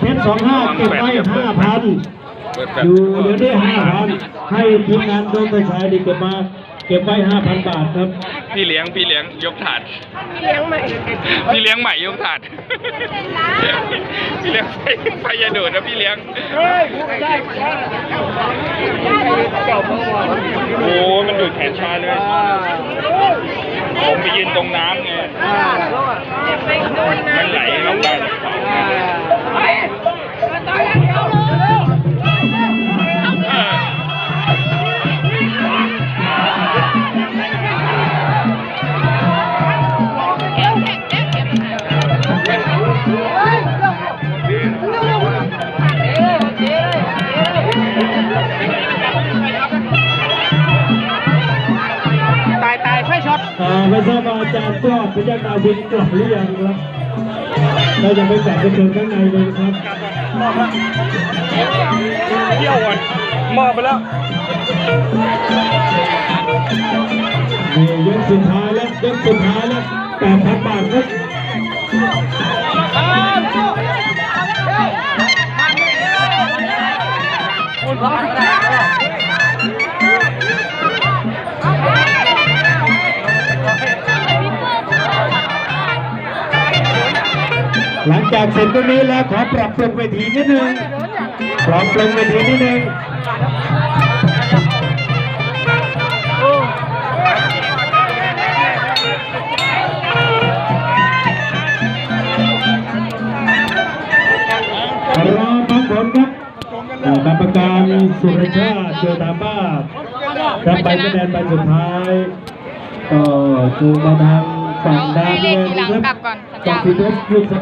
เพชรสองห้าเก็บไว้ห้าพันเปิดแฟลชอยู่เดี๋ยวได้ห้าพันให้ทีมงานโดนไปใช้ดีเก็บมาเก็บไว้ห้าพันบาทครับ พี่เลี้ยงพี่เลี้ยงยกถาดเลี้ยงใหม่พี่เลี้ยงใหม่ยกถาดพี่เลี้ยงไฟไฟยาดูดนะพี่เลี้ยงเฮ้ยพูดได้เจ้าพ่อโอ้มันดูดแขนชาเลยผมไปยืนตรงน้ำไง ไม่ทราบว่าอาจารย์ก็พยักดาวินกลับหรือยังครับเราจะไปกลับไปเชิญข้างในเลยนะครับเที่ยววันมอบไปแล้วนี่ยกสุดท้ายแล้วยกสุดท้ายแล้วแปดพันบาทครับหลัง จากเสร็จตรงนี้แล้วขอปรับปรุงเวทีนิดนึงปรับปรุงเวทีนิดนึงรอฟังผลครับเอ่อกรรมการสุรชาติเจอตามบ้ารับไปคะแนนไปสุดท้ายก็จูงมาทางฝั่งด้านเงินนะครับให้เลขทีหลังกลับก่อนสัญญาณกับพิทบลูกสะ